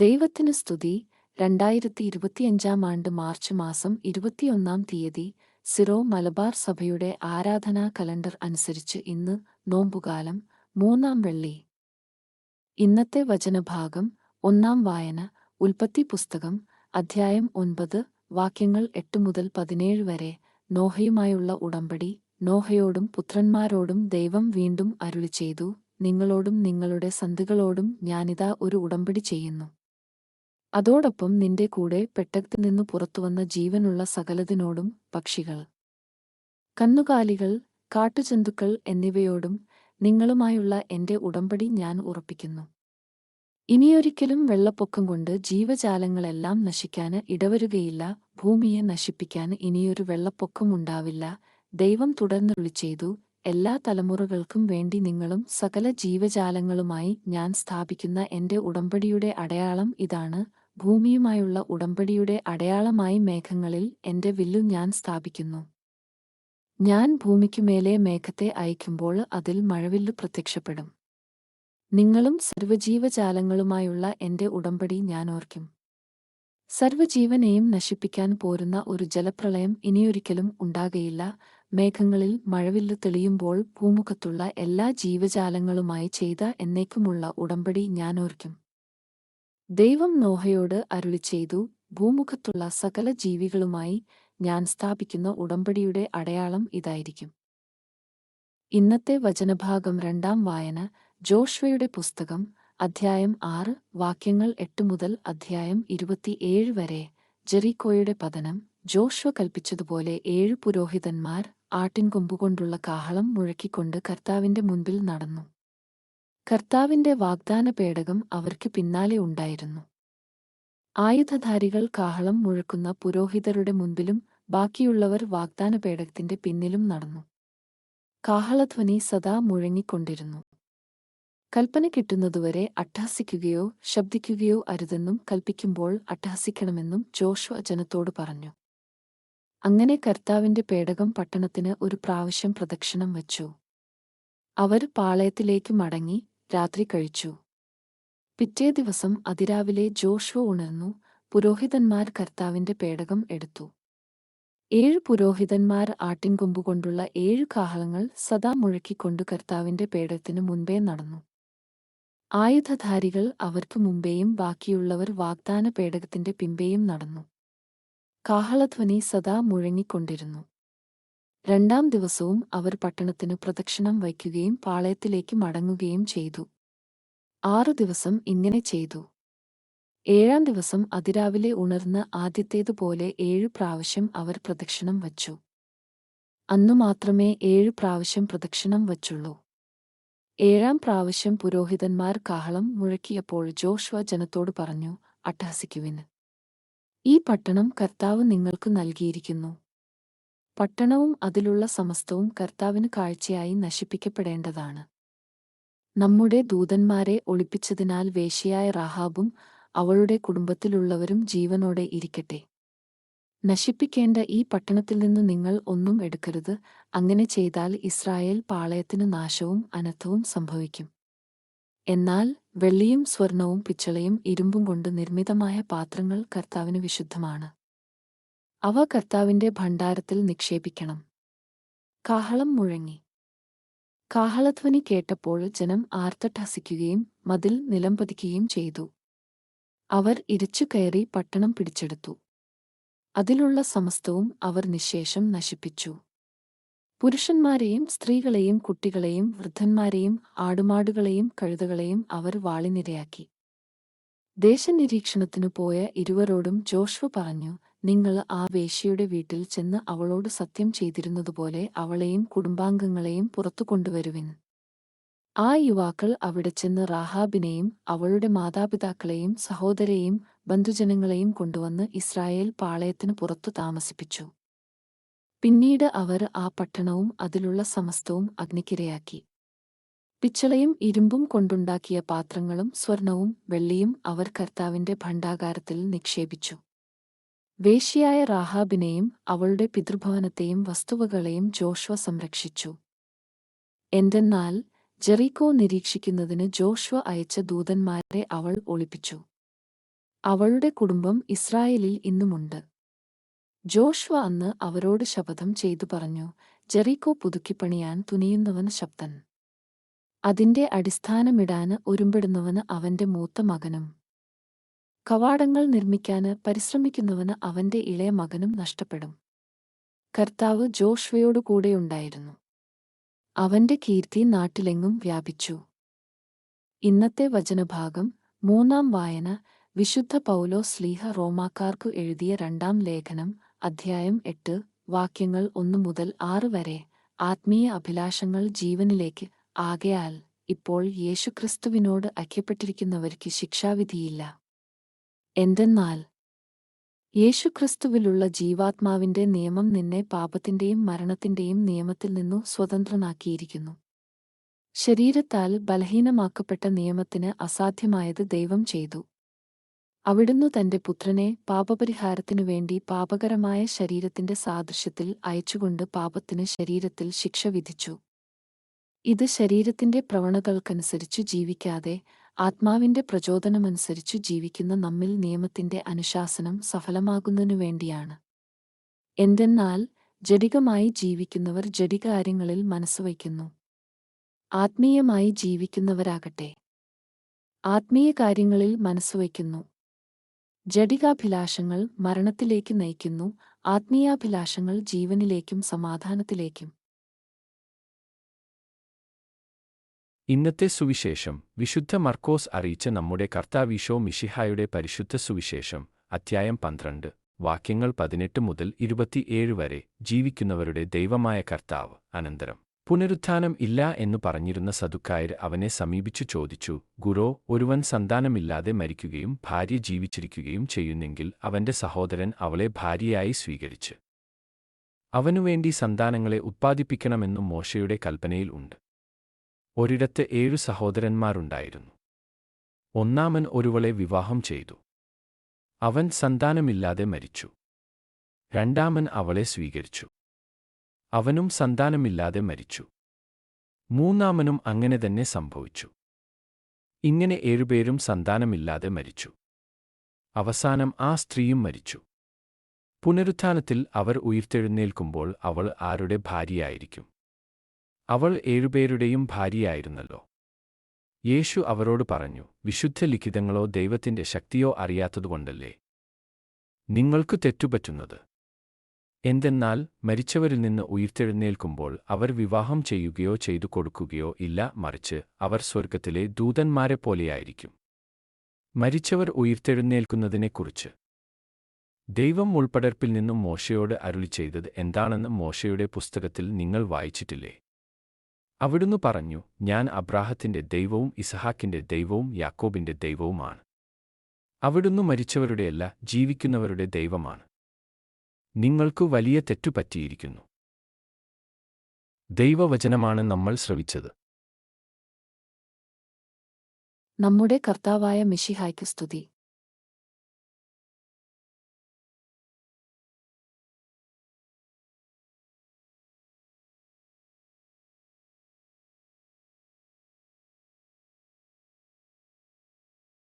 ദൈവത്തിന് സ്തുതി. രണ്ടായിരത്തി ഇരുപത്തിയഞ്ചാം ആണ്ട് മാർച്ച് മാസം ഇരുപത്തിയൊന്നാം തീയതി സിറോ മലബാർ സഭയുടെ ആരാധനാ കലണ്ടർ അനുസരിച്ച് ഇന്ന് നോമ്പുകാലം മൂന്നാം വെള്ളി. ഇന്നത്തെ വചനഭാഗം ഒന്നാം വായന ഉൽപ്പത്തി പുസ്തകം അധ്യായം ഒൻപത് വാക്യങ്ങൾ എട്ട് മുതൽ പതിനേഴ് വരെ നോഹയുമായുള്ള ഉടമ്പടി നോഹയോടും പുത്രന്മാരോടും ദൈവം വീണ്ടും അരുളി ചെയ്തു നിങ്ങളോടും നിങ്ങളുടെ സന്ധികളോടും ഞാനിതാ ഒരു ഉടമ്പടി ചെയ്യുന്നു. അതോടൊപ്പം നിന്റെ കൂടെ പെട്ടകത്തിൽ നിന്നു പുറത്തുവന്ന ജീവനുള്ള സകലതിനോടും പക്ഷികൾ. കന്നുകാലികൾ കാട്ടുജന്തുക്കൾ എന്നിവയോടും നിങ്ങളുമായുള്ള എന്റെ ഉടമ്പടി ഞാൻ ഉറപ്പിക്കുന്നു. ഇനിയൊരിക്കലും വെള്ളപ്പൊക്കം കൊണ്ട് ജീവജാലങ്ങളെല്ലാം നശിക്കാന് ഇടവരുകയില്ല ഭൂമിയെ നശിപ്പിക്കാൻ ഇനിയൊരു വെള്ളപ്പൊക്കം ഉണ്ടാവില്ല ദൈവം തുടർന്നുള്ളി ചെയ്തു എല്ലാ തലമുറകൾക്കും വേണ്ടി നിങ്ങളും സകല ജീവജാലങ്ങളുമായി ഞാൻ സ്ഥാപിക്കുന്ന എന്റെ ഉടമ്പടിയുടെ അടയാളം ഇതാണ്. ഭൂമിയുമായുള്ള ഉടമ്പടിയുടെ അടയാളമായി മേഘങ്ങളിൽ എന്റെ വില്ലു ഞാൻ സ്ഥാപിക്കുന്നു. ഞാൻ ഭൂമിക്കുമേലെ മേഘത്തെ അയക്കുമ്പോൾ അതിൽ മഴവില്ലു പ്രത്യക്ഷപ്പെടും. നിങ്ങളും സർവജീവജാലങ്ങളുമായുള്ള എന്റെ ഉടമ്പടി ഞാൻ ഓർക്കും. സർവജീവനെയും നശിപ്പിക്കാൻ പോരുന്ന ഒരു ജലപ്രളയം ഇനിയൊരിക്കലും ഉണ്ടാകയില്ല. മേഘങ്ങളിൽ മഴവില്ല് തെളിയുമ്പോൾ ഭൂമുഖത്തുള്ള എല്ലാ ജീവജാലങ്ങളുമായി ചെയ്ത എന്നേക്കുമുള്ള ഉടമ്പടി ഞാൻ ഓർക്കും ദൈവം നോഹയോട് അരുളി ചെയ്തു ഭൂമുഖത്തുള്ള സകല ജീവികളുമായി ഞാൻ സ്ഥാപിക്കുന്ന ഉടമ്പടിയുടെ അടയാളം ഇതായിരിക്കും. ഇന്നത്തെ വചനഭാഗം രണ്ടാം വായന ജോഷ്വയുടെ പുസ്തകം അധ്യായം ആറ് വാക്യങ്ങൾ എട്ട് മുതൽ അധ്യായം ഇരുപത്തിയേഴ് വരെ ജെറിക്കോയുടെ പതനം. ജോഷ്വ കൽപ്പിച്ചതുപോലെ ഏഴു പുരോഹിതന്മാർ ആട്ടിൻ ആട്ടിൻകൊമ്പുകൊണ്ടുള്ള കാഹളം മുഴക്കിക്കൊണ്ട് കർത്താവിന്റെ മുൻപിൽ നടന്നു. കർത്താവിന്റെ വാഗ്ദാന പേടകം അവർക്ക് പിന്നാലെ ഉണ്ടായിരുന്നു. ആയുധധാരികൾ കാഹളം മുഴക്കുന്ന പുരോഹിതരുടെ മുൻപിലും ബാക്കിയുള്ളവർ വാഗ്ദാന പേടകത്തിന്റെ പിന്നിലും നടന്നു. കാഹളധ്വനി സദാ മുഴങ്ങിക്കൊണ്ടിരുന്നു. കൽപ്പന കിട്ടുന്നതുവരെ അട്ടഹസിക്കുകയോ ശബ്ദിക്കുകയോ അരുതെന്നും കൽപ്പിക്കുമ്പോൾ അട്ടഹസിക്കണമെന്നും ജോഷ്വ ജനത്തോട് പറഞ്ഞു. അങ്ങനെ കർത്താവിന്റെ പേടകം പട്ടണത്തിന് ഒരു പ്രാവശ്യം പ്രദക്ഷിണം വച്ചു. അവർ പാളയത്തിലേക്ക് മടങ്ങി രാത്രി കഴിച്ചു. പിറ്റേ ദിവസം അതിരാവിലെ ജോഷുവ ഉണർന്നു പുരോഹിതന്മാർ കർത്താവിന്റെ പേടകം എടുത്തു. ഏഴ് പുരോഹിതന്മാർ ആട്ടിൻകൊമ്പുകൊണ്ടുള്ള ഏഴു കാഹളങ്ങൾ സദാ മുഴക്കിക്കൊണ്ട് കർത്താവിന്റെ പേടത്തിനു മുൻപേ നടന്നു. ആയുധധാരികൾ അവർക്ക് മുമ്പേയും ബാക്കിയുള്ളവർ വാഗ്ദാന പേടകത്തിന്റെ പിമ്പേയും നടന്നു. കാഹളധ്വനി സദാ മുഴങ്ങിക്കൊണ്ടിരുന്നു. രണ്ടാം ദിവസവും അവർ പട്ടണത്തിനു പ്രദക്ഷിണം വയ്ക്കുകയും പാളയത്തിലേക്ക് മടങ്ങുകയും ചെയ്തു. ആറു ദിവസം ഇങ്ങനെ ചെയ്തു. ഏഴാം ദിവസം അതിരാവിലെ ഉണർന്ന് ആദ്യത്തേതുപോലെ ഏഴു പ്രാവശ്യം അവർ പ്രദക്ഷിണം വച്ചു. അന്നു മാത്രമേ ഏഴു പ്രാവശ്യം പ്രദക്ഷിണം വച്ചുള്ളൂ. ഏഴാം പ്രാവശ്യം പുരോഹിതന്മാർ കാഹളം മുഴക്കിയപ്പോൾ ജോഷ്വ ജനത്തോട് പറഞ്ഞു അട്ടഹസിക്കുവിന് ഈ പട്ടണം കർത്താവ് നിങ്ങൾക്ക് നൽകിയിരിക്കുന്നു. പട്ടണവും അതിലുള്ള സമസ്തവും കർത്താവിന് കാഴ്ചയായി നശിപ്പിക്കപ്പെടേണ്ടതാണ്. നമ്മുടെ ദൂതന്മാരെ ഒളിപ്പിച്ചതിനാൽ വേശിയായ റാഹാബും അവളുടെ കുടുംബത്തിലുള്ളവരും ജീവനോടെ ഇരിക്കട്ടെ. നശിപ്പിക്കേണ്ട ഈ പട്ടണത്തിൽ നിന്ന് നിങ്ങൾ ഒന്നും എടുക്കരുത്. അങ്ങനെ ചെയ്താൽ ഇസ്രായേൽ പാളയത്തിന് നാശവും അനർത്ഥവും സംഭവിക്കും. എന്നാൽ വെള്ളിയും സ്വർണവും പിച്ചളയും ഇരുമ്പും കൊണ്ട് നിർമ്മിതമായ പാത്രങ്ങൾ കർത്താവിന് വിശുദ്ധമാണ്. അവ കർത്താവിന്റെ ഭണ്ഡാരത്തിൽ നിക്ഷേപിക്കണം. കാഹളം മുഴങ്ങി. കാഹളധ്വനി കേട്ടപ്പോൾ ജനം ആർത്തട്ടഹസിക്കുകയും മതിൽ നിലംപതിക്കുകയും ചെയ്തു. അവർ ഇരിച്ചു കയറി പട്ടണം പിടിച്ചെടുത്തു. അതിലുള്ള സമസ്തവും അവർ നിശേഷം നശിപ്പിച്ചു. പുരുഷന്മാരെയും സ്ത്രീകളെയും കുട്ടികളെയും വൃദ്ധന്മാരെയും ആടുമാടുകളെയും കഴുതകളെയും അവർ വാളിനിരയാക്കി. ദേശനിരീക്ഷണത്തിനു പോയ ഇരുവരോടും ജോഷ്വ പറഞ്ഞു നിങ്ങൾ ആ വേശ്യയുടെ വീട്ടിൽ ചെന്ന് അവളോട് സത്യം ചെയ്തിരുന്നതുപോലെ അവളെയും കുടുംബാംഗങ്ങളെയും പുറത്തു കൊണ്ടുവരുവിൻ. ആ യുവാക്കൾ അവിടെ ചെന്ന് റാഹാബിനെയും അവളുടെ മാതാപിതാക്കളെയും സഹോദരെയും ബന്ധുജനങ്ങളെയും കൊണ്ടുവന്ന് ഇസ്രായേൽ പാളയത്തിനു പുറത്തു താമസിപ്പിച്ചു. പിന്നീട് അവർ ആ പട്ടണവും അതിലുള്ള സമസ്തവും അഗ്നിക്കിരയാക്കി. പിച്ചളയും ഇരുമ്പും കൊണ്ടുണ്ടാക്കിയ പാത്രങ്ങളും സ്വർണവും വെള്ളിയും അവർ കർത്താവിന്റെ ഭണ്ഡാകാരത്തിൽ നിക്ഷേപിച്ചു. വേശിയായ റാഹാബിനെയും അവളുടെ പിതൃഭവനത്തെയും വസ്തുവകളെയും ജോഷ്വ സംരക്ഷിച്ചു. എന്തെന്നാൽ ജെറീക്കോ നിരീക്ഷിക്കുന്നതിന് ജോഷ്വ അയച്ച ദൂതന്മാരെ അവൾ ഒളിപ്പിച്ചു. അവളുടെ കുടുംബം ഇസ്രായേലിൽ ഇന്നുമുണ്ട്. ജോഷ്വ അന്ന് അവരോട് ശപഥം ചെയ്തു പറഞ്ഞു ജെറിക്കോ പുതുക്കിപ്പണിയാൻ തുനിയുന്നവൻ ശബ്ദൻ. അതിന്റെ അടിസ്ഥാനമിടാന് ഒരുമ്പെടുന്നവന് അവന്റെ മൂത്ത മകനും. കവാടങ്ങൾ നിർമ്മിക്കാന് പരിശ്രമിക്കുന്നവന് അവന്റെ ഇളയ മകനും നഷ്ടപ്പെടും. കർത്താവ് ജോഷ്വയോടു കൂടെയുണ്ടായിരുന്നു അവന്റെ കീർത്തി നാട്ടിലെങ്ങും വ്യാപിച്ചു. ഇന്നത്തെ വചനഭാഗം മൂന്നാം വായന വിശുദ്ധ പൗലോ സ്ലീഹ റോമാക്കാർക്കു എഴുതിയ രണ്ടാം ലേഖനം അധ്യായം എട്ട്. വാക്യങ്ങൾ ഒന്നു മുതൽ ആറ് വരെ. ആത്മീയ അഭിലാഷങ്ങൾ ജീവനിലേക്ക്. ആകയാൽ ഇപ്പോൾ യേശുക്രിസ്തുവിനോട് ഐക്യപ്പെട്ടിരിക്കുന്നവർക്ക് ശിക്ഷാവിധിയില്ല. എന്തെന്നാൽ യേശുക്രിസ്തുവിലുള്ള ജീവാത്മാവിന്റെ നിയമം നിന്നെ പാപത്തിന്റെയും മരണത്തിന്റെയും നിയമത്തിൽ നിന്നു സ്വതന്ത്രനാക്കിയിരിക്കുന്നു. ശരീരത്താൽ ബലഹീനമാക്കപ്പെട്ട നിയമത്തിന് അസാധ്യമായത് ദൈവം ചെയ്തു. അവിടുന്ന് തന്റെ പുത്രനെ പാപപരിഹാരത്തിനു വേണ്ടി പാപകരമായ ശരീരത്തിന്റെ സാദൃശ്യത്തിൽ അയച്ചുകൊണ്ട് പാപത്തിന് ശരീരത്തിൽ ശിക്ഷ വിധിച്ചു. ഇത് ശരീരത്തിന്റെ പ്രവണതകൾക്കനുസരിച്ചു ജീവിക്കാതെ ആത്മാവിന്റെ പ്രചോദനമനുസരിച്ചു ജീവിക്കുന്ന നമ്മിൽ നിയമത്തിന്റെ അനുശാസനം സഫലമാകുന്നതിനു വേണ്ടിയാണ്. എന്തെന്നാൽ ജഡികമായി ജീവിക്കുന്നവർ ജഡികാര്യങ്ങളിൽ മനസ്സുവയ്ക്കുന്നു ആത്മീയമായി ജീവിക്കുന്നവരാകട്ടെ. ആത്മീയ കാര്യങ്ങളിൽ മനസ്സുവയ്ക്കുന്നു ജഡികാഭിലാഷങ്ങൾ മരണത്തിലേക്ക് നയിക്കുന്നു ആത്മീയാഭിലാഷങ്ങൾ ജീവനിലേക്കും സമാധാനത്തിലേക്കും. ഇന്നത്തെ സുവിശേഷം വിശുദ്ധ മർക്കോസ് അറിയിച്ച നമ്മുടെ കർത്താവിഷോ മിഷിഹായുടെ പരിശുദ്ധ സുവിശേഷം അധ്യായം പന്ത്രണ്ട് വാക്യങ്ങൾ പതിനെട്ട് മുതൽ ഇരുപത്തിയേഴ് വരെ ജീവിക്കുന്നവരുടെ ദൈവമായ കർത്താവ് അനന്തരം. പുനരുത്ഥാനം ഇല്ല എന്നു പറഞ്ഞിരുന്ന സദുക്കായർ അവനെ സമീപിച്ചു ചോദിച്ചു ഗുരോ ഒരുവൻ സന്താനമില്ലാതെ മരിക്കുകയും ഭാര്യ ജീവിച്ചിരിക്കുകയും ചെയ്യുന്നെങ്കിൽ അവന്റെ സഹോദരൻ അവളെ ഭാര്യയായി സ്വീകരിച്ച്. അവനുവേണ്ടി സന്താനങ്ങളെ ഉത്പാദിപ്പിക്കണമെന്നും മോശയുടെ കൽപ്പനയിൽ ഉണ്ട്. ഒരിടത്ത് ഏഴു സഹോദരന്മാരുണ്ടായിരുന്നു. ഒന്നാമൻ ഒരുവളെ വിവാഹം ചെയ്തു. അവൻ സന്താനമില്ലാതെ മരിച്ചു. രണ്ടാമൻ അവളെ സ്വീകരിച്ചു. അവനും സന്താനമില്ലാതെ മരിച്ചു. മൂന്നാമനും അങ്ങനെ തന്നെ സംഭവിച്ചു. ഇങ്ങനെ ഏഴുപേരും സന്താനമില്ലാതെ മരിച്ചു. അവസാനം ആ സ്ത്രീയും മരിച്ചു. പുനരുത്ഥാനത്തിൽ അവർ ഉയർത്തെഴുന്നേൽക്കുമ്പോൾ അവൾ ആരുടെ ഭാര്യയായിരിക്കും? അവൾ ഏഴുപേരുടെയും ഭാര്യയായിരുന്നല്ലോ. യേശു അവരോട് പറഞ്ഞു വിശുദ്ധ ലിഖിതങ്ങളോ ദൈവത്തിന്റെ ശക്തിയോ അറിയാത്തതുകൊണ്ടല്ലേ? നിങ്ങൾക്കു തെറ്റുപറ്റുന്നത്. എന്തെന്നാൽ മരിച്ചവരിൽ നിന്ന് ഉയർത്തെഴുന്നേൽക്കുമ്പോൾ അവർ വിവാഹം ചെയ്യുകയോ ചെയ്തു കൊടുക്കുകയോ ഇല്ല മറിച്ച് അവർ സ്വർഗത്തിലെ ദൂതന്മാരെ പോലെയായിരിക്കും മരിച്ചവർ ഉയർത്തെഴുന്നേൽക്കുന്നതിനെക്കുറിച്ച്. ദൈവം ഉൾപ്പടർപ്പിൽ നിന്നും മോശയോട് അരുളി ചെയ്തത് എന്താണെന്ന് മോശയുടെ പുസ്തകത്തിൽ നിങ്ങൾ വായിച്ചിട്ടില്ലേ? അവിടുന്ന് പറഞ്ഞു ഞാൻ അബ്രാഹത്തിന്റെ ദൈവവും ഇസഹാക്കിന്റെ ദൈവവും യാക്കോബിന്റെ ദൈവവുമാണ്. അവിടുന്ന് മരിച്ചവരുടെയല്ല ജീവിക്കുന്നവരുടെ ദൈവമാണ്. നിങ്ങൾക്കു വലിയ തെറ്റുപറ്റിയിരിക്കുന്നു ദൈവവചനമാണ് നമ്മൾ ശ്രവിച്ചത്. നമ്മുടെ കർത്താവായ മിഷിഹായ്ക്ക് സ്തുതി.